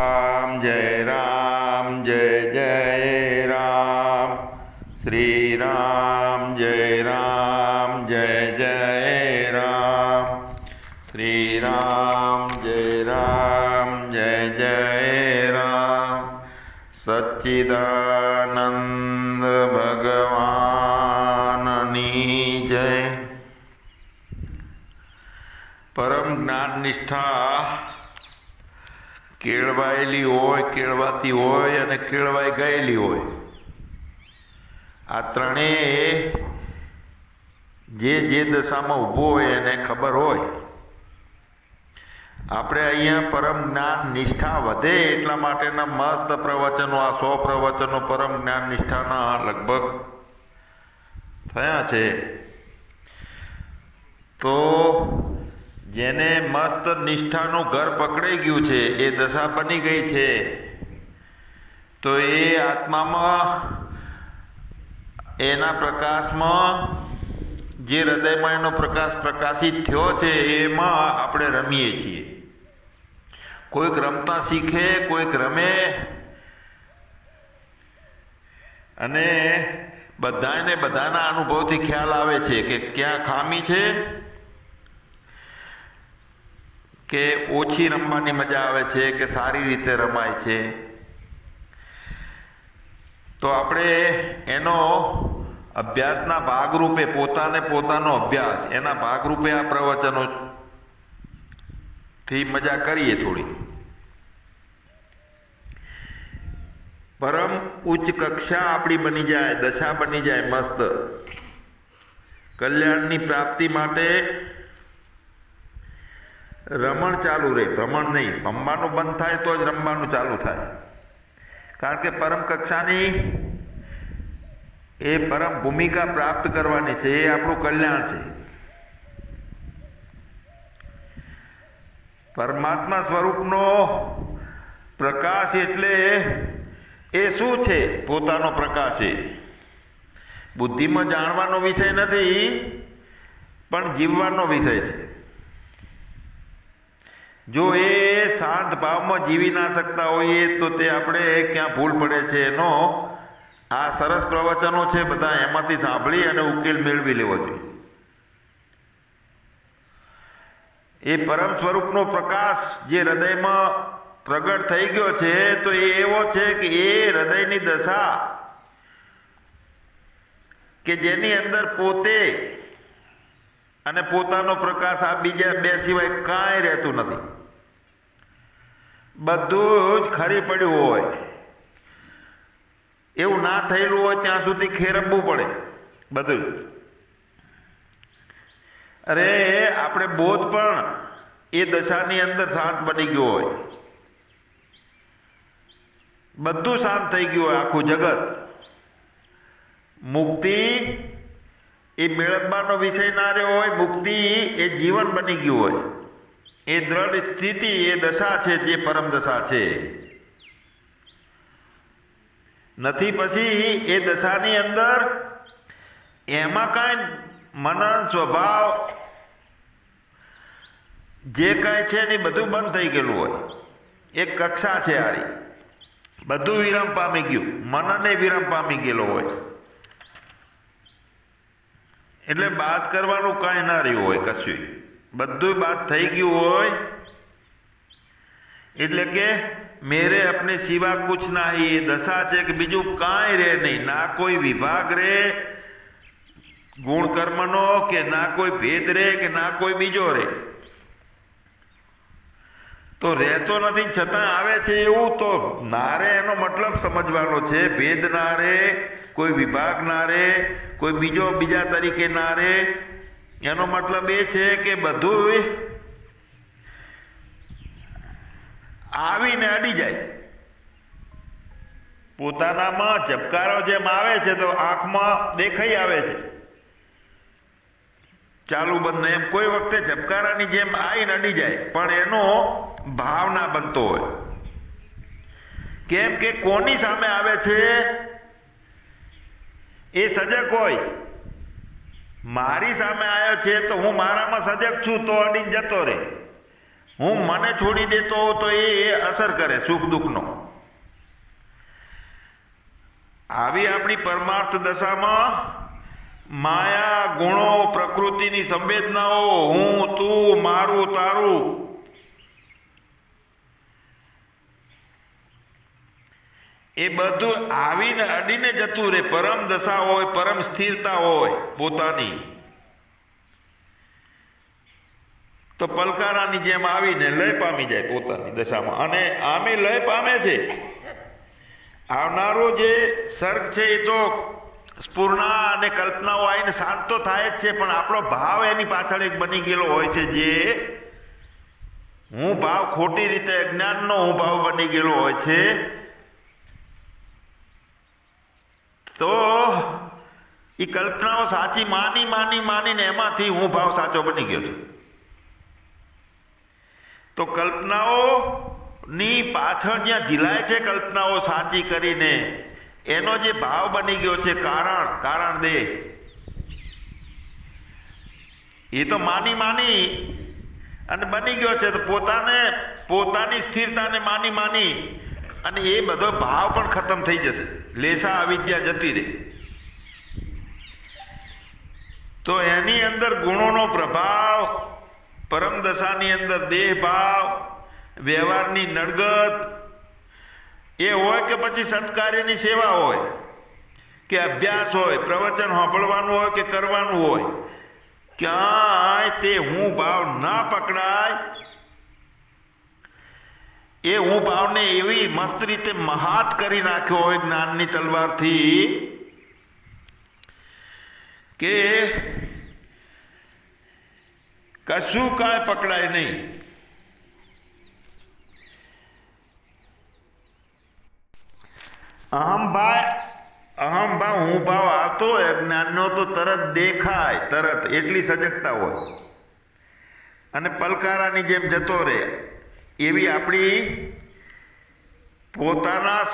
રામ જય રામ કેળવાયેલી હોય, કેળવાતી હોય અને કેળવાઈ ગયેલી હોય. આ ત્રણેય જે જે દશામાં ઊભો હોય એને ખબર હોય. આપણે અહીંયા પરમ જ્ઞાન નિષ્ઠા વધે એટલા માટેના મસ્ત પ્રવચનો, આ સો પ્રવચનો પરમ જ્ઞાન નિષ્ઠાના લગભગ થયા છે. તો જેને મસ્ત નિષ્ઠાનું ઘર પકડાઈ ગયું છે, એ દશા બની ગઈ છે. તો એ આત્મામાં, એના પ્રકાશમાં, જે હૃદયમાં એનો પ્રકાશ પ્રકાશિત થયો છે, એમાં આપણે રમીએ છીએ. કોઈક રમતા શીખે, કોઈક રમે. અને બધાને બધાના અનુભવથી ખ્યાલ આવે છે કે ક્યાં ખામી છે કે ઓછી રમવાની મજા આવે છે, કે સારી રીતે રમાય છે. તો આપણે એનો અભ્યાસના ભાગરૂપે, પોતાને પોતાનો અભ્યાસ, એના ભાગરૂપે આ પ્રવચનો થી મજા કરીએ થોડી. પરમ ઉચ્ચ કક્ષા આપણી બની જાય, દશા બની જાય, મસ્ત. કલ્યાણની પ્રાપ્તિ માટે રમણ ચાલુ રહે, ભ્રમણ નહીં. ભમવાનું બંધ થાય તો જ રમવાનું ચાલુ થાય. કારણ કે પરમ કક્ષાની એ પરમ ભૂમિકા પ્રાપ્ત કરવાની છે, એ આપણું કલ્યાણ છે. પરમાત્મા સ્વરૂપનો પ્રકાશ એટલે એ શું છે? પોતાનો પ્રકાશ એ બુદ્ધિમાં જાણવાનો વિષય નથી, પણ જીવવાનો વિષય છે. જો એ શાંત ભાવમાં જીવી ના શકતા હોઈએ તો તે આપણે ક્યાં ભૂલ પડે છે એનો આ સરસ પ્રવચનો છે બધા એમાંથી સાંભળી અને ઉકેલ મેળવી લેવો જોઈએ. એ પરમ સ્વરૂપનો પ્રકાશ જે હૃદયમાં પ્રગટ થઈ ગયો છે તો એ એવો છે કે એ હૃદયની દશા કે જેની અંદર પોતે અને પોતાનો પ્રકાશ આ બીજા બે સિવાય કાંઈ રહેતું નથી. બધું જ ખરી પડ્યું હોય. એવું ના થયેલું હોય ત્યાં સુધી ખેરવવું પડે. બધું. અરે, આપણે બોધ પણ એ દશાની અંદર શાંત બની ગયો હોય. બધું શાંત થઈ ગયું હોય આખું જગત. મુક્તિ એ મેળવવાનો વિષય ના રહ્યો હોય, મુક્તિ એ જીવન બની ગયું હોય. એ દ્રઢ સ્થિતિ, એ દશા છે જે પરમ દશા છે. નથી પછી એ દશાની અંદર એમાં કાંઈ મનન સ્વભાવ જે કાંઈ છે ને બધું બંધ થઈ ગયેલું હોય. એક કક્ષા છે આરી બધું વિરામ પામી ગયું. મનને વિરામ પામી ગયેલો હોય. એટલે બાદ કરવાનું કાંઈ ના રહ્યું હોય કશું. બધું બાદ થઈ ગયું હોય. એટલે કે મેરે અપને સિવા કુછ નહીં, એ દશા છે કે બીજું કાંઈ રહે નહીં. ના કોઈ વિભાગ રહે ગુણ કર્મનો કે ના કોઈ ભેદ રહે કે ના કોઈ બીજો રહે. તો રહેતો નથી, છતાં આવે છે એવું તો ના રે એનો મતલબ સમજવાનો છે. ભેદ ના રે કોઈ વિભાગ ના રહે કોઈ બીજો, બીજા તરીકે ના રહે એનો મતલબ એ છે કે બધું આવીને અડી જાય. પોતાનામાં ઝબકારો જેમ આવે છે તો આંખમાં દેખાઈ આવે છે. ચાલુ બંધ એમ કોઈ વખતે ઝબકારાની જેમ આવીને અડી જાય, પણ એનો ભાવ ના બનતો હોય. કેમ કે કોની સામે આવે છે? એ સજગ હોય. મારી સામે આવ્યો છે તો હું મારામાં સજગ છું તો અડીને જતો રહે. હું મને છોડી દેતો તો એ અસર કરે સુખ દુઃખનો. આવી આપણી પરમાર્થ દશામાં માયા ગુણો પ્રકૃતિની સંવેદનાઓ, હું, તું, મારું, તારું એ બધું આવીને અડીને જતું રહે. પરમ દશા હોય, પરમ સ્થિરતા હોય પોતાની. તો પલકારાની જેમ આવીને લય પામી જાય પોતાની દશામાં. અને આમે લય પામે છે. આવનારો જે સર્ગ છે એ તો સ્ફૂર્ણા અને કલ્પનાઓ આવીને શાંત તો થાય જ છે, પણ આપણો ભાવ એની પાછળ એક બની ગયેલો હોય છે જે હું ભાવ ખોટી રીતે અજ્ઞાનનો હું ભાવ બની ગયેલો હોય છે. તો એ કલ્પનાઓ સાચી માની માની, માનીને એમાંથી હું ભાવ સાચો બની ગયો છું. તો કલ્પનાઓની પાછળ જ્યાં ઝીલાય છે કલ્પનાઓ સાચી કરીને, એનો જે ભાવ બની ગયો છે કારણ કારણ દે. એ તો માની માની અને બની ગયો છે. તો પોતાને, પોતાની સ્થિરતાને માની માની અને એ બધો ભાવ પણ ખતમ થઈ જશે. લેસા અવિદ્યા જતી રહે. તો એની અંદર ગુણોનો પ્રભાવ, પરમ દશાની અંદર દેહ ભાવ, વ્યવહારની નડગત, એ હોય કે પછી સત્કાર્યની સેવા હોય, કે અભ્યાસ હોય, પ્રવચન સાંભળવાનું હોય કે કરવાનું હોય, ક્યાંય તે હું ભાવ ના પકડાય એ હું ભાવને એવી મસ્ત રીતે મહાત કરી નાખ્યો હોય જ્ઞાનની તલવારથી કે કશું કાંઈ પકડાય નહીં. અહમ ભાઈ, અહમ ભાવ હું ભાવ આવતો હોય, જ્ઞાનનો તો તરત દેખાય, તરત, એટલી સજગતા હોય. અને પલકારાની જેમ જતો રહે. એવી આપણી પોતાના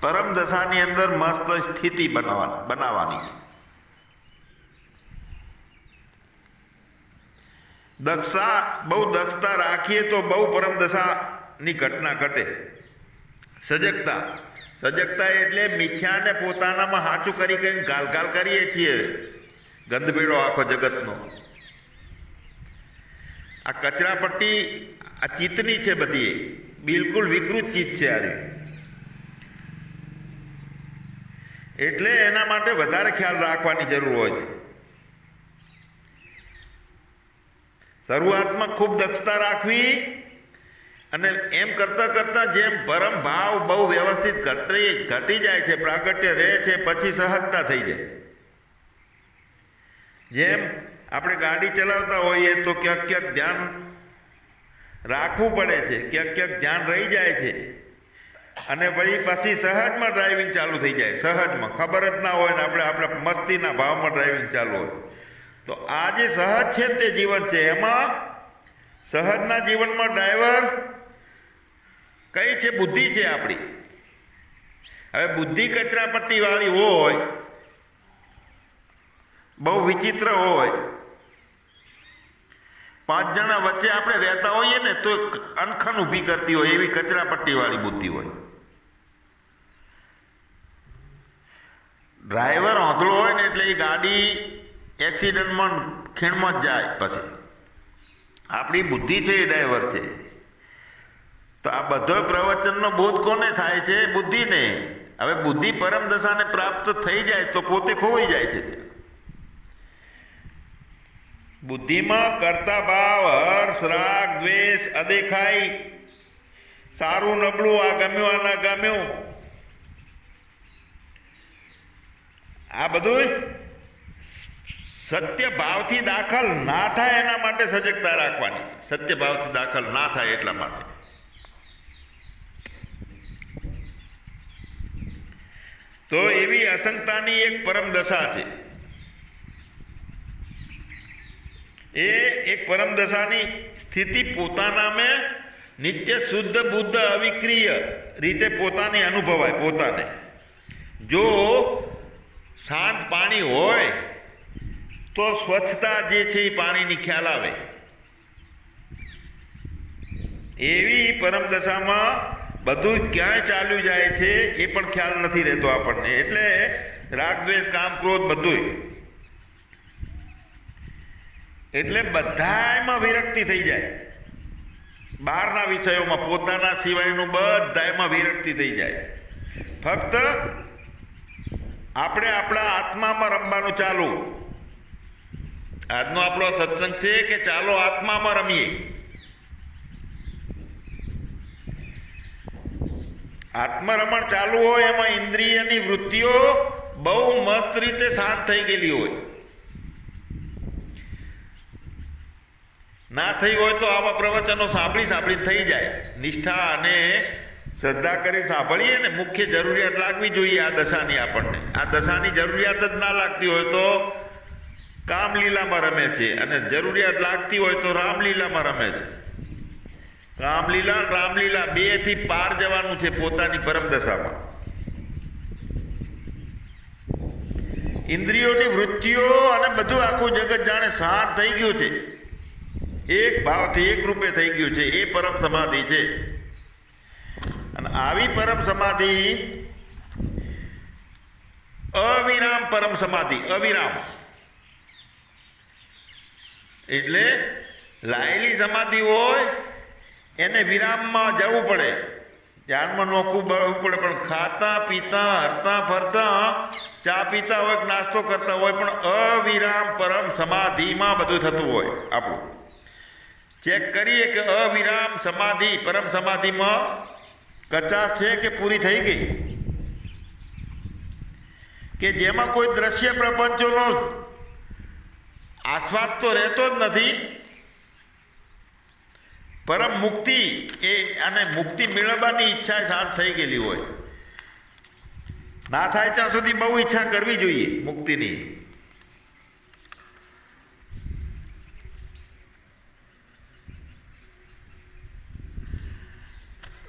પરમ દશાની અંદર મસ્ત સ્થિતિ બનાવવાની બનાવવાની. દક્ષતા બહુ દક્ષતા રાખીએ તો બહુ પરમ દશાની ઘટના ઘટે. સજગતા. સજગતા એટલે મિથ્યાને પોતાનામાં હાચું કરી કરીને ગાલ ગાલ કરીએ છીએ. ગંદભેડો આખો જગતનો. આ કચરા પટ્ટી આ ચિત્તની છે બધી. બિલકુલ વિકૃત ચિત્ત છે આ એટલે એના માટે વધારે ખ્યાલ રાખવાની જરૂર હોય છે. શરૂઆતમાં ખૂબ દક્ષતા રાખવી અને એમ કરતાં કરતાં જેમ પરમ ભાવ બહુ વ્યવસ્થિત ઘટી ઘટી જાય છે, પ્રાગટ્ય રહે છે, પછી સહજતા થઈ જાય. જેમ આપણે ગાડી ચલાવતા હોઈએ તો ક્યાંક ક્યાંક ધ્યાન રાખવું પડે છે, ક્યાંક ક્યાંક ધ્યાન રહી જાય છે. અને પછી પછી સહજમાં ડ્રાઇવિંગ ચાલુ થઈ જાય, સહજમાં. ખબર જ ના હોય ને આપણે આપણે મસ્તીના ભાવમાં ડ્રાઇવિંગ ચાલુ હોય. તો આ જે સહજ છે તે જીવન છે, એમાં સહજના જીવનમાં ડ્રાઈવર કઈ છે? બુદ્ધિ છે આપણી. હવે બુદ્ધિ કચરાપટ્ટી વાળી હોય, બહુ વિચિત્ર હોય પાંચ જણા વચ્ચે આપણે રહેતા હોઈએ ને તો અનખન ઊભી કરતી હોય એવી કચરાપટ્ટીવાળી બુદ્ધિ હોય. ડ્રાઈવર હોંધળો હોય ને એટલે એ ગાડી એક્સિડન્ટમાં ખીણમાં જ જાય પછી. આપણી બુદ્ધિ છે એ ડ્રાઈવર છે. તો આ બધો પ્રવચનનો બોધ કોને થાય છે? બુદ્ધિને. હવે બુદ્ધિ પરમ દશાને પ્રાપ્ત થઈ જાય તો પોતે ખોવાઈ જાય છે. બુદ્ધિમાં કરતા ભાવ, હર્ષ, રાગ, દ્વેષ, અદેખાઈ. સારું નબળું આ ગમ્યું, આ ના ગમ્યું. આ બધું સત્ય ભાવથી દાખલ ના થાય એના માટે સજગતા રાખવાની. છે સત્ય ભાવથી દાખલ ના થાય એટલા માટે. તો એવી અસંગતાની એક પરમ દશા છે. એ એક પરમ દશાની સ્થિતિ પોતાનામાં નિત્ય શુદ્ધ બુદ્ધ અવિક્રિય રીતે પોતાની અનુભવાય, પોતાને. જો શાંત પાણી હોય, તો સ્વચ્છતા જે છે એ પાણીની ખ્યાલ આવે. એવી પરમ દશામાં બધું ક્યાંય ચાલ્યું જાય છે એ પણ ખ્યાલ નથી રહેતો આપણને. એટલે રાગ દ્વેષ કામ ક્રોધ બધું એટલે બધામાં વિરક્તિ થઈ જાય. બહારના વિષયોમાં પોતાના સિવાયનું બધામાં વિરક્તિ થઈ જાય. ફક્ત આપણે આપણા આત્મામાં રમવાનું ચાલુ. આજનો આપણો સત્સંગ છે કે ચાલો આત્મામાં રમીએ. આત્મરમણ ચાલુ હોય એમાં ઇન્દ્રિયની વૃત્તિઓ બહુ મસ્ત રીતે શાંત થઈ ગયેલી હોય. ના થઈ હોય તો આવા પ્રવચનો સાંભળી સાંભળી થઈ જાય. નિષ્ઠા અને શ્રદ્ધા કરી સાંભળીએ ને મુખ્ય જરૂરિયાત લાગવી જોઈએ આ દશાની આપણને. આ દશાની જરૂરિયાત જ ના લાગતી હોય તો કામલીલામાં રમે છે. અને જરૂરિયાત લાગતી હોય તો રામલીલામાં રમે છે. રામલીલા રામલીલા બેથી પાર જવાનું છે પોતાની પરમ દશામાં. ઇન્દ્રિયોની વૃત્તિઓ અને બધું આખું જગત જાણે શાંત થઈ ગયું છે. એક ભાવથી એક રૂપે થઈ ગયું છે, એ પરમ સમાધિ છે. અને આવી પરમ સમાધિ અવિરામ પરમ સમાધિ, અવિરામ. એટલે લાયેલી સમાધિ હોય, એને વિરામમાં જવું પડે. ધ્યાનમાં નોખવું બળવું પડે, પણ ખાતા, પીતા, હરતા, ફરતા, ચા પીતા હોય નાસ્તો કરતા હોય, પણ અવિરામ પરમ સમાધિમાં બધું થતું હોય આપણું. ચેક કરીએ કે અવિરામ સમાધિ, પરમ સમાધિમાં કચાશ છે કે પૂરી થઈ ગઈ? કે જેમાં કોઈ દ્રશ્ય પ્રપંચોનો આસ્વાદ તો રહેતો જ નથી? પરમ મુક્તિ એ અને મુક્તિ મેળવવાની ઈચ્છા શાંત થઈ ગયેલી હોય. ના થાય ત્યાં સુધી બહુ ઈચ્છા કરવી જોઈએ મુક્તિની.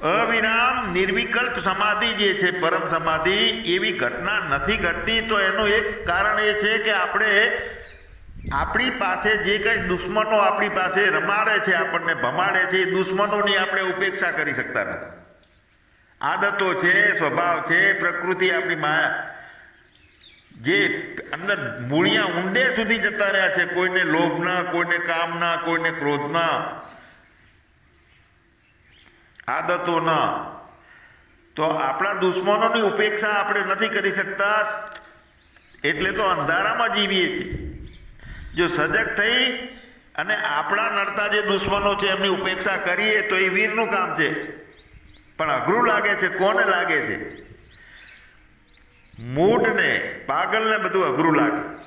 અવિરામ નિર્વિકલ્પ સમાધિ જે છે, પરમ સમાધિ, એવી ઘટના નથી ઘટતી. તો એનું એક કારણ એ છે કે આપણે આપણી પાસે જે કંઈ દુશ્મનો આપણી પાસે રમાડે છે, આપણને ભમાડે છે, એ દુશ્મનોની આપણે ઉપેક્ષા કરી શકતા નથી. આદતો છે, સ્વભાવ છે, પ્રકૃતિ આપણી માયા જે અંદર મૂળિયા ઊંડે સુધી જતા રહ્યા છે, કોઈને લોભના કોઈને કામના કોઈને ક્રોધના આદતોના. તો આપણા દુશ્મનોની ઉપેક્ષા આપણે નથી કરી શકતા. એટલે તો અંધારામાં જીવીએ છીએ. જો સજગ થઈ અને આપણા નડતા જે દુશ્મનો છે એમની ઉપેક્ષા કરીએ તો એ વીરનું કામ છે. પણ અઘરું લાગે છે, કોને લાગે છે? મૂઢને, પાગલને બધું અઘરું લાગે.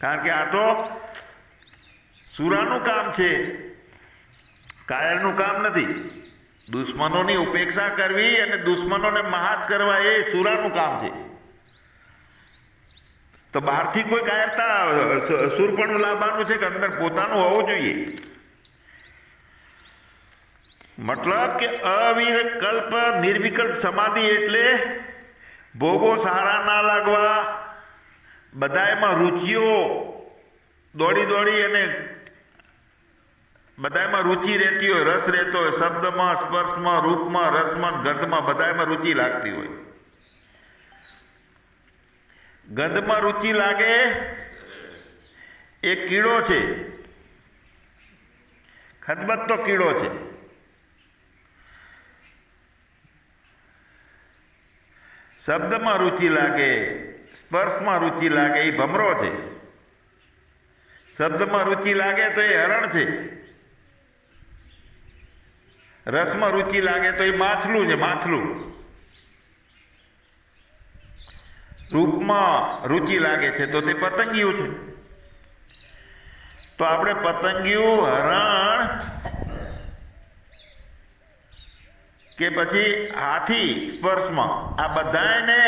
કારણ કે આ તો સુરાનું કામ છે. કાયરનું કામ નથી. દુશ્મનોની ઉપેક્ષા કરવી અને દુશ્મનોને મહાત કરવા એ સુરાનું કામ છે. તો બહારથી કોઈ કાયરતા સુરપણું લાવવાનું છે કે અંદર પોતાનું હોવું જોઈએ? મતલબ કે અવિકલ્પ નિર્વિકલ્પ સમાધિ એટલે ભોગો સારા ના લાગવા બધા એમાં રુચિઓ દોડી દોડી અને બધામાં રુચિ રહેતી હોય, રસ રહેતો હોય, શબ્દમાં, સ્પર્શમાં, રૂપમાં, રસમાં, ગંધમાં બધામાં રુચિ લાગતી હોય. ગંધમાં રુચિ લાગે, એ કીડો છે. ખદબત્તો કીડો છે. શબ્દમાં રુચિ લાગે, સ્પર્શમાં રુચિ લાગે, એ ભમરો છે. શબ્દમાં રુચિ લાગે તો એ હરણ છે. રસમાં રુચિ લાગે તો એ માછલું છે માછલું રૂપમાં રુચિ લાગે છે તો તે પતંગિયું છે. તો આપણે પતંગિયું હરણ કે પછી હાથી સ્પર્શમાં, આ બધાને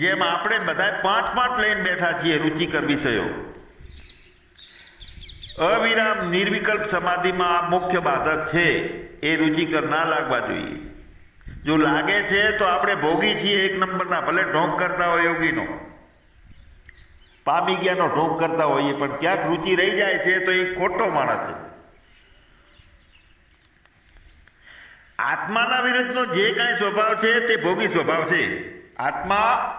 જેમ આપણે બધા પાંચ પાંચ લઈને બેઠા છીએ રુચિકર વિષયો. અવિરામ નિર્વિકલ્પ સમાધિમાં આ મુખ્ય બાધક છે. એ રુચિકર ના લાગવા જોઈએ. જો લાગે છે તો આપણે ભોગી છીએ એક નંબરના, ભલે ઢોંક કરતા હોય યોગીનો. પામી ગયાનો ઢોંક કરતા હોઈએ, પણ ક્યાંક રુચિ રહી જાય છે તો એ ખોટો માણસ છે. આત્માના વિરુદ્ધનો જે કાંઈ સ્વભાવ છે તે ભોગી સ્વભાવ છે. આત્મા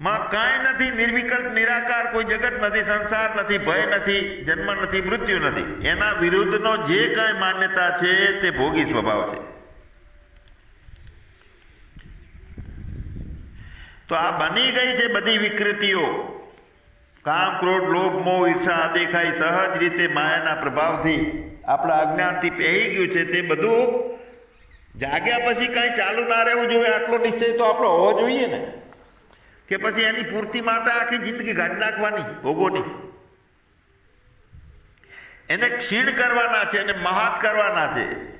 માં કાંઈ નથી, નિર્વિકલ્પ, નિરાકાર, કોઈ જગત નથી, સંસાર નથી, ભય નથી, જન્મ નથી, મૃત્યુ નથી. એના વિરુદ્ધનો જે કાંઈ માન્યતા છે તે ભોગી સ્વભાવ છે. તો આ બની ગઈ છે બધી વિકૃતિઓ. કામ, ક્રોધ, લોભ, મોહ, ઈર્ષા, દેખાય, સહજ રીતે માયાના પ્રભાવથી આપણા અજ્ઞાનથી પહેરી ગયું છે તે બધું જાગ્યા પછી કાંઈ ચાલુ ના રહેવું જોઈએ, આટલો નિશ્ચય તો આપણો હોવો જોઈએ ને. કે પછી એની પૂર્તિ માટે આખી જિંદગી કાઢી નાખવાની ભોગોની એને ક્ષીણ કરવાના છે, એને મહાત કરવાના છે.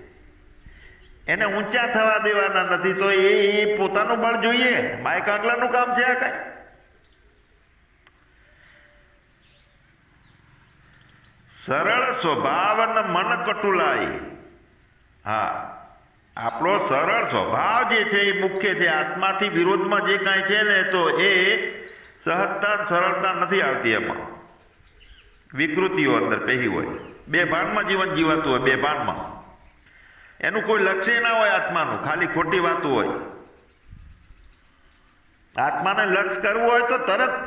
એને ઊંચા થવા દેવાના નથી, તો એ એ પોતાનું બળ જોઈએ. માય આગલાનું કામ છે આ કાંઈ. સરળ સ્વભાવ અને મન કટુલાય. હા. આપણો સરળ સ્વભાવ જે છે એ મુખ્ય છે. આત્માથી વિરોધમાં જે કાંઈ છે ને, તો એ સહજતા સરળતા નથી આવતી એમાં. વિકૃતિઓ અંદર પહેરી હોય. બે ભાનમાં જીવન જીવાતું હોય, બે ભાનમાં. એનું કોઈ લક્ષ્ય ના હોય આત્માનું. ખાલી ખોટી વાતું હોય. આત્માને લક્ષ્ય કરવું હોય તો તરત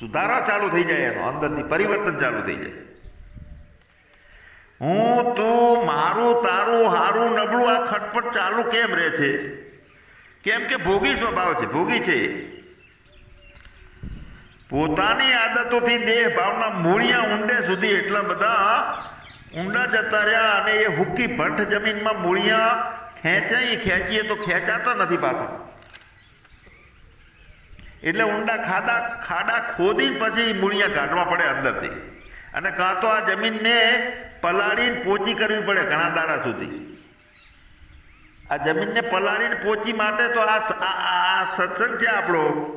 સુધારા ચાલુ થઈ જાય એનો. અંદરથી પરિવર્તન ચાલુ થઈ જાય. હું તું મારું, તારું, હારું, નબળું, આ ખટપટ ચાલુ કેમ રહે છે? કેમ કે ભોગી સ્વભાવ છે, ભોગી છે. પોતાની આદતોથી દેહ ભાવના મૂળિયા ઊંડે સુધી એટલા બધા ઊંડા જતા રહ્યા અને એ હુક્કી ભઠ્ઠ જમીનમાં મૂળિયા ખેંચાઈ ખેંચીએ તો ખેંચાતા નથી પાછા. એટલે ઊંડા ખાડા ખાડા ખોદી પછી મૂળિયા કાઢવા પડે અંદરથી. અને કાં તો આ જમીનને પલાળીને પોચી કરવી પડે ઘણા દાડા સુધી. આ જમીનને પલાળીને પોચી માટે તો આ આ- સત્સંગ છે આપણો.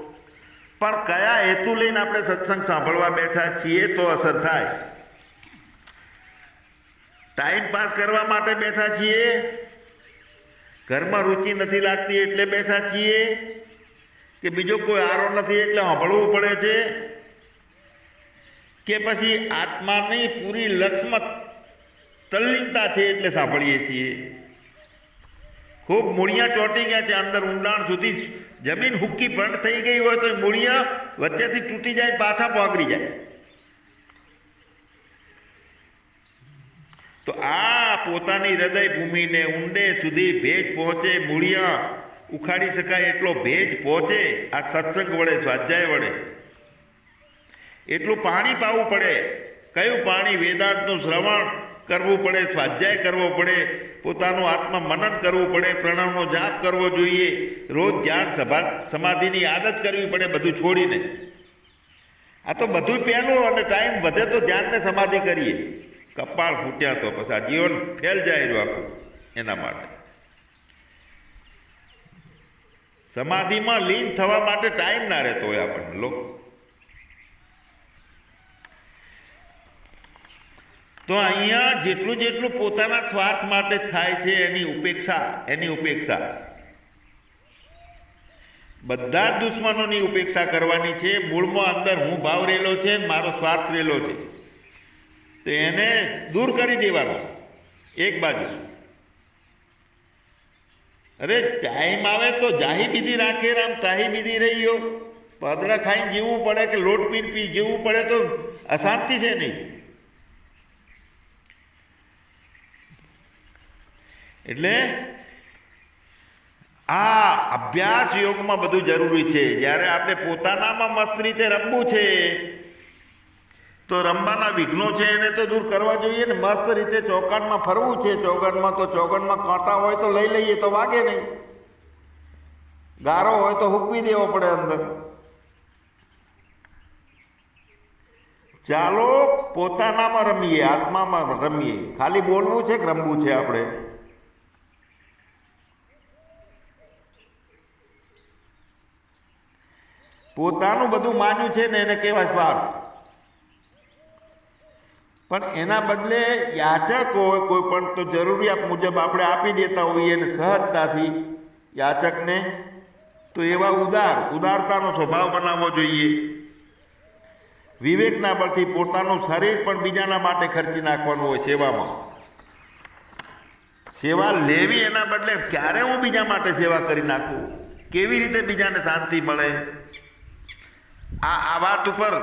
પણ કયા હેતુ લઈને આપણે સત્સંગ સાંભળવા બેઠા છીએ તો અસર થાય. ટાઈમ પાસ કરવા માટે બેઠા છીએ. ઘરમાં રુચિ નથી લાગતી એટલે બેઠા છીએ. કે બીજો કોઈ આરો નથી એટલે સાંભળવું પડે છે. કે પછી આત્માની પૂરી લક્ષ્મત તલ્લીનતા છે એટલે સાંભળીએ છીએ. ખૂબ મૂળિયા ચોંટી ગયા છે, અંદર ઊંડાણ સુધી જમીન હુક્કી ભંડ થઈ ગઈ હોય તો એ મૂળિયા વચ્ચેથી તૂટી જાય, પાછા પોગરી જાય. તો આ પોતાની હૃદય ભૂમિને ઊંડે સુધી ભેજ પહોંચે, મૂળિયા ઉખાડી શકાય એટલો ભેજ પહોંચે, આ સત્સંગ વડે, સ્વાધ્યાય વડે. એટલું પાણી પાવું પડે. કયું પાણી વેદાંતનું શ્રવણ કરવું પડે, સ્વાધ્યાય કરવો પડે, પોતાનું આત્મા મનન કરવું પડે, પ્રણવનો જાપ કરવો જોઈએ. રોજ ધ્યાન સભા સમાધિની આદત કરવી પડે બધું છોડીને. આ તો બધું પહેલું અને ટાઈમ વધે તો ધ્યાનને સમાધિ કરીએ. કપાળ ફૂટ્યા તો પછી આ જીવન ફેલ જાય રહ્યું આખું એના માટે. સમાધિમાં લીન થવા માટે ટાઈમ ના રહેતો હોય આપણને. લોકો તો અહીંયા જેટલું જેટલું પોતાના સ્વાર્થ માટે થાય છે, એની ઉપેક્ષા એની ઉપેક્ષા. બધા જ દુશ્મનોની ઉપેક્ષા કરવાની છે. મૂળમાં અંદર હું ભાવ રહેલો છે મારો સ્વાર્થ રહેલો છે. તો એને દૂર કરી દેવાનો. એક બાજુ. અરે, ટાઈમ આવે તો જાહી બીધી રાખે રામ, તાહી બીધી રહીયો પાદડા ખાઈને જીવવું પડે કે લોટ પીન પી, જીવવું પડે તો અશાંતિ છે નહીં. એટલે આ અભ્યાસ યોગમાં બધું જરૂરી છે. જ્યારે આપણે પોતાનામાં મસ્ત રીતે રમવું છે, તો રમવાના વિઘ્નો છે એને તો દૂર કરવા જોઈએ ને. મસ્ત રીતે ચોકાનમાં ફરવું છે. ચોગનમાં તો ચોગનમાં કાંટા હોય તો લઈ લઈએ, તો વાગે નહીં. ગારો હોય તો હૂકવી દેવો પડે અંદર. ચાલો પોતાનામાં રમીએ, આત્મામાં રમીએ. ખાલી બોલવું છે કે રમવું છે આપણે? પોતાનું બધું માન્યું છે ને એને કહેવાય સ્વાર્થ. પણ એના બદલે યાચક હોય કોઈ પણ, તો જરૂરિયાત મુજબ આપણે આપી દેતા હોઈએ એને સહજતાથી યાચકને, તો એવા ઉદાર, ઉદારતાનો સ્વભાવ બનાવવો જોઈએ. વિવેકના બળથી પોતાનું શરીર પણ બીજાના માટે ખર્ચી નાખવાનું હોય સેવામાં. સેવા લેવી એના બદલે ક્યારે હું બીજા માટે સેવા કરી નાખું? કેવી રીતે બીજાને શાંતિ મળે? આ આ વાત ઉપર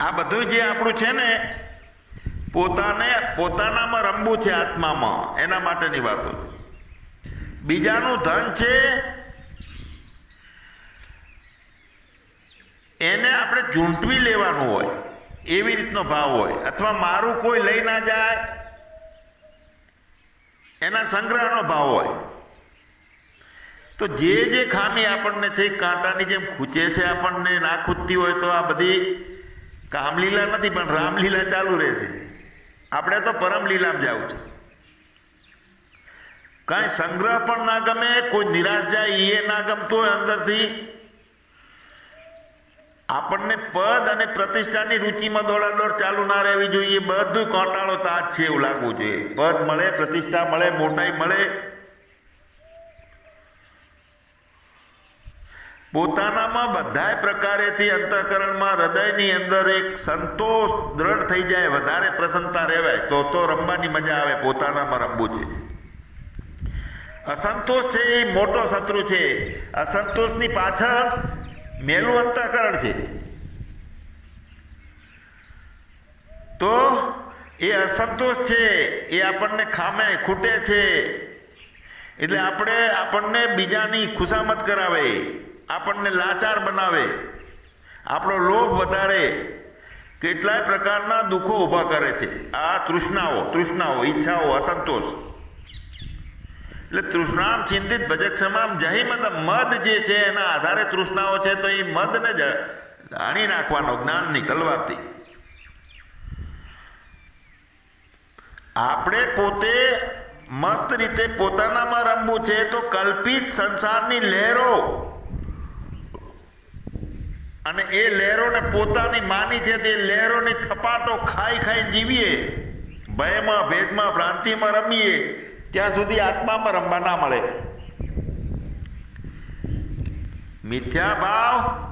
આ બધું જે આપણું છે ને, પોતાને પોતાનામાં રમવું છે આત્મામાં, એના માટેની વાતો બીજાનું ધન છે, એને આપણે ચૂંટવી લેવાનું હોય, એવી રીતનો ભાવ હોય, અથવા મારું કોઈ લઈ ના જાય, એના સંગ્રહનો ભાવ હોય. તો જે જે ખામી આપણને છે કાંટાની જેમ ખૂચે છે, આપણને ના ખૂચતી હોય તો આ બધી કામલીલા નથી, પણ રામલીલા ચાલુ રહેશે આપણે તો પરમલીલામાં જવું છે. કાંઈ સંગ્રહ પણ ના ગમે, કોઈ નિરાશ જાય એ ના ગમતું હોય અંદરથી. આપણને પદ અને પ્રતિષ્ઠાની રુચિમાં દોડાદોડ ચાલુ ના રહેવી જોઈએ. બધું કોટાળો તાજ છે એવું લાગવું જોઈએ. પદ મળે, પ્રતિષ્ઠા મળે, મોટાઈ મળે. પોતાનામાં બધાય પ્રકારેથી અંતઃકરણમાં હૃદયની અંદર એક સંતોષ દ્રઢ થઈ જાય, વધારે પ્રસન્નતા રહેવાય. તો તો રમવાની મજા આવે, પોતાનામાં રમવું છે. અસંતોષ છે એ મોટો શત્રુ છે. અસંતોષની પાછળ મેલું અંતઃકરણ છે. તો એ અસંતોષ છે, એ આપણને ખામે, ખૂટે છે. એટલે આપણે આપણને બીજાની ખુશામત કરાવે. આપણને લાચાર બનાવે. આપણો લોભ વધારે. કેટલાય પ્રકારના દુઃખો ઊભા કરે છે. આ તૃષ્ણાઓ તૃષ્ણાઓ, ઈચ્છાઓ, અસંતોષ. એટલે તૃષ્ણામ ચિંતિત ભજક સમામ જહિમત મદ જે છે એના આધારે તૃષ્ણાઓ છે, તો એ મદને જ હાણી નાખવાનો જ્ઞાન નીકળવાથી આપણે પોતે મસ્ત રીતે પોતાનામાં રમવું છે, તો કલ્પિત સંસારની લહેરો અને એ લહેરોને પોતાની માની છે તે લહેરોની થપાટો ખાઈ ખાઈને જીવીએ. ભયમાં, ભેદમાં, ભ્રાંતિમાં રમીએ. ત્યાં સુધી આત્મામાં રમવા ના મળે. મિથ્યા ભાવ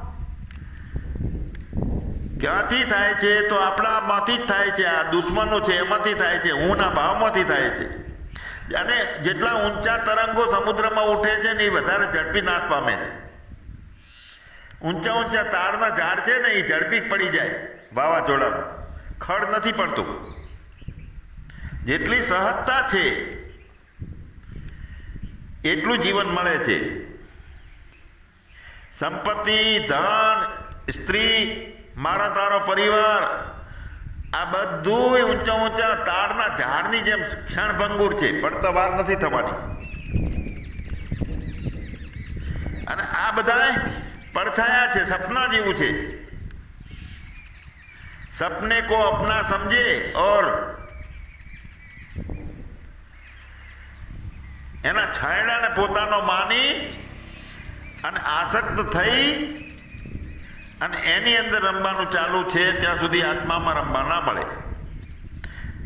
ક્યાંથી થાય છે? તો આપણામાંથી જ થાય છે. આ દુશ્મનો છે, એમાંથી થાય છે. હુંના ભાવમાંથી થાય છે. અને જેટલા ઊંચા તરંગો સમુદ્રમાં ઉઠે છે ને એ વધારે ઝડપી નાશ પામે છે. ઊંચા ઊંચા તાળના ઝાડ છે ને એ ઝડપી પડી જાય. વાવાઝોડામાં. ખડ નથી પડતું. જેટલી સહજતા છે, એટલું જીવન મળે છે. સંપત્તિ, ધન, સ્ત્રી, મારા તારો પરિવાર, આ બધું ઊંચા ઊંચા તાડના ઝાડની જેમ ક્ષણભંગુર છે. પડતા વાર નથી થવાની. અને આ બધા પડછાયા છે, સપના જેવું છે. સપને કો અપના સમજે ઓર એના છાયડાને પોતાનો માની અને આસક્ત થઈ અને એની અંદર રમવાનું ચાલુ છે, ત્યાં સુધી આત્મામાં રમવા ના મળે.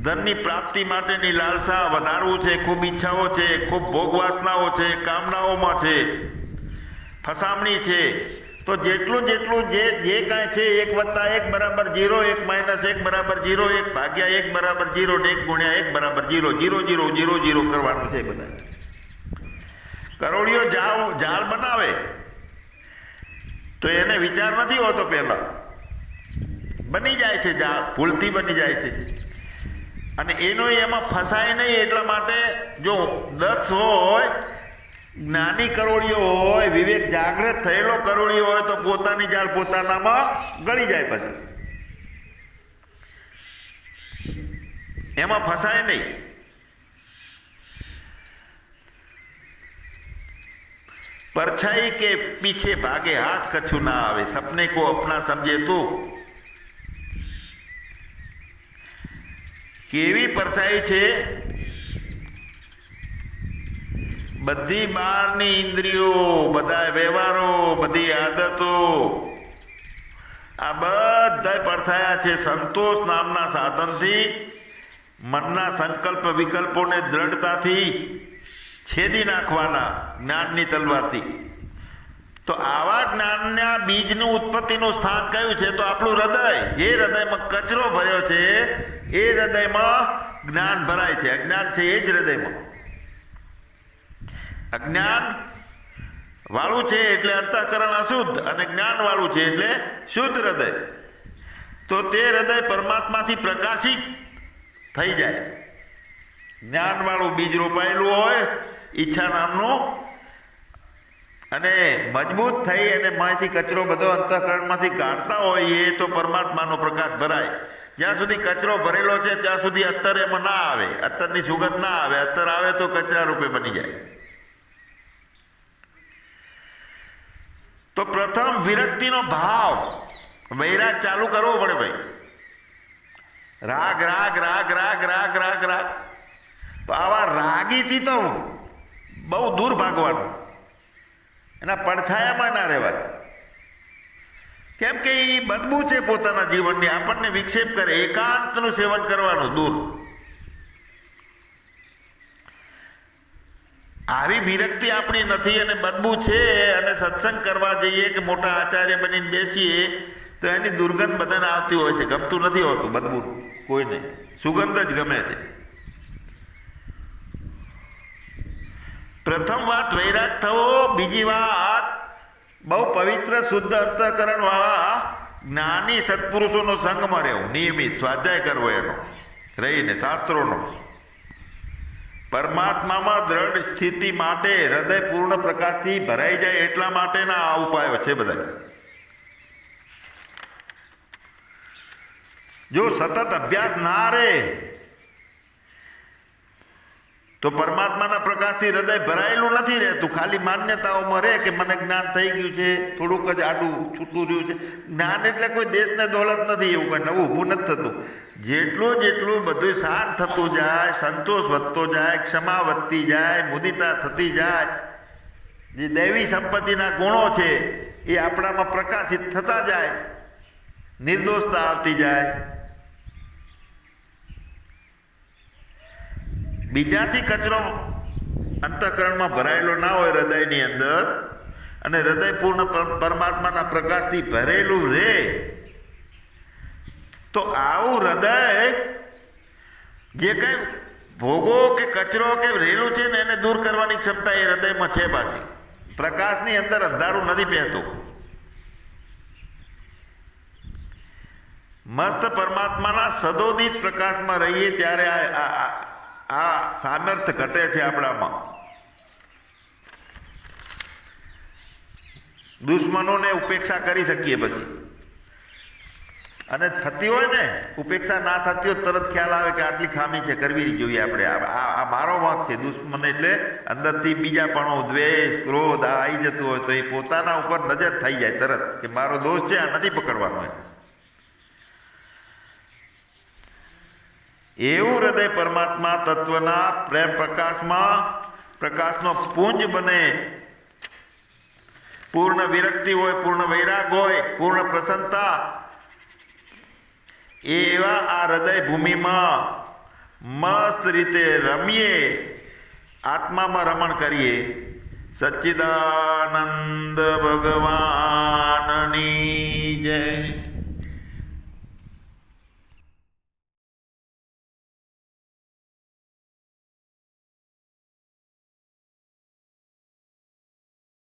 ધનની પ્રાપ્તિ માટેની લાલસા વધારવું છે, ખૂબ ઈચ્છાઓ છે, ખૂબ ભોગવાસનાઓ છે, કામનાઓમાં છે. ફસામણી છે. તો જેટલું જેટલું જે જે કાંઈ છે, એક વત્તા એક બરાબર જીરો, એક માઇનસ એક બરાબર જીરો, એક ભાગ્યા એક બરાબર જીરો ને એક ગુણ્યા એક બરાબર zero zero zero zero zero કરવાનું છે બધા. કરોડિયો જાવ, જાળ બનાવે. તો એને વિચાર નથી હોતો પહેલા. બની જાય છે જાળ, ભૂલથી બની જાય છે. અને એનો એમાં ફસાય નહીં એટલા માટે જો દક્ષ હોય જ્ઞાની કરોડિયો હોય વિવેક જાગૃત થયેલો કરોડિયો હોય તો પોતાની જાળ પોતાનામાં ગળી જાય પછી એમાં ફસાય નહીં परछाई के पीछे भागे हाथ कछु ना आवे सपने को अपना समझे तो કેવી પરછાઈ છે બધી બહારની ઇન્દ્રિયો બધા વ્યવહારો, બધી આદતો. આ બધા પડથાયા છે સંતોષ નામના સાધનથી, મનના સંકલ્પ વિકલ્પોને દ્રઢતાથી છેદી નાખવાના જ્ઞાનની તલવારથી. તો આવા જ્ઞાનના બીજનું ઉત્પત્તિનું સ્થાન કયું છે? તો આપણું હૃદય, જે હૃદયમાં કચરો ભર્યો છે, એ હૃદયમાં જ્ઞાન ભરાય છે. અજ્ઞાન છે એ જ હૃદયમાં. અજ્ઞાન વાળું છે એટલે અંતઃકરણ અશુદ્ધ અને જ્ઞાન વાળું છે એટલે શુદ્ધ હૃદય. તો તે હૃદય પરમાત્માથી પ્રકાશિત થઈ જાય. જ્ઞાનવાળું બીજ રોપાયેલું હોય, ઈચ્છા નામનું, અને મજબૂત થઈ અને માંથી કચરો બધો અંતઃકરણમાંથી કાઢતા હોય એ તો પરમાત્માનો પ્રકાશ ભરાય. જ્યાં સુધી કચરો ભરેલો છે, ત્યાં સુધી અત્તર એમાં ના આવે. અત્તરની સુગંધ ના આવે. અત્તર આવે તો કચરા રૂપે બની જાય. તો પ્રથમ વિરક્તિનો ભાવ વૈરાગ ચાલુ કરવો પડે ભાઈ. રાગ રાગ રાગ રાગ રાગ રાગ રાગ. આવા રાગીથી તો બહુ દૂર ભાગવાનું. એના પડછાયામાં ના રહેવાય. કેમ કે એ બદબુ છે પોતાના જીવનની. આપણને વિક્ષેપ કરે, એકાંતનું સેવન કરવાનું દૂર. આવી વિરક્તિ આપણી નથી અને બદબુ છે અને સત્સંગ કરવા જઈએ કે મોટા આચાર્ય બનીને બેસીએ, તો એની દુર્ગંધ બધાને આવતી હોય છે. ગમતું નથી હોતું બદબુ કોઈને. સુગંધ જ ગમે છે. પ્રથમ વાત, વૈરાગ થવો. બીજી વાત, બહુ પવિત્ર શુદ્ધ અંતઃકરણ વાળા જ્ઞાની સત્પુરુષોનો સંગમાં રહેવું. નિયમિત સ્વાધ્યાય કરવો એનો. રહીને શાસ્ત્રોનો. પરમાત્મામાં દ્રઢ સ્થિતિ માટે હૃદય પૂર્ણ પ્રકાશથી ભરાઈ જાય એટલા માટેના આ ઉપાયો છે બધા. જો સતત અભ્યાસ ના રહે તો પરમાત્માના પ્રકાશથી હૃદય ભરાયેલું નથી રહેતું. ખાલી માન્યતાઓમાં રહે કે મને જ્ઞાન થઈ ગયું છે, થોડુંક જ આડું છૂટું રહ્યું છે. જ્ઞાન એટલે કોઈ દેશને દોલત નથી એવું કંઈ નવું ઊભું નથી થતું. જેટલું જેટલું બધું શાંત થતું જાય, સંતોષ વધતો જાય, ક્ષમા વધતી જાય, મુદિતા થતી જાય, જે દૈવી સંપત્તિના ગુણો છે, એ આપણામાં પ્રકાશિત થતા જાય, નિર્દોષતા આવતી જાય. બીજાથી કચરો અંતઃકરણમાં ભરાયેલો ના હોય હૃદયની અંદર અને હૃદય પૂર્ણ પરમાત્માના પ્રકાશથી ભરેલું રહે તો આવું હૃદય જે કંઈ ભોગો કે કચરો કે રેલું છે ને એને દૂર કરવાની ક્ષમતા એ હૃદયમાં છે પાછી. પ્રકાશની અંદર અંધારું નથી પહેતું મસ્ત પરમાત્માના સદોદિત પ્રકાશમાં રહીએ ત્યારે આ- આ આ ઘટે છે આપણામાં. દુશ્મનોને ઉપેક્ષા કરી શકીએ પછી. અને થતી હોય ને, ઉપેક્ષા ના થતી હોય તરત ખ્યાલ આવે કે આટલી ખામી છે, કરવી જોઈએ આપણે. આ મારો વાંક છે, દુશ્મન એટલે અંદરથી બીજા પણ દ્વેષ, ક્રોધ, આ આવી જતું હોય તો એ પોતાના ઉપર નજર થઈ જાય તરત, કે મારો દોષ છે, આ નથી પકડવાનો એમ. એવું હૃદય પરમાત્મા તત્વના પ્રેમ પ્રકાશમાં પ્રકાશનો પુંજ બને. પૂર્ણ વિરક્તિ હોય, પૂર્ણ વૈરાગ હોય, પૂર્ણ પ્રસન્નતા. એવા આ હૃદય ભૂમિમાં મસ્ત રીતે રમીએ, આત્મામાં રમણ કરીએ. સચ્ચિદાનંદ ભગવાનની જય.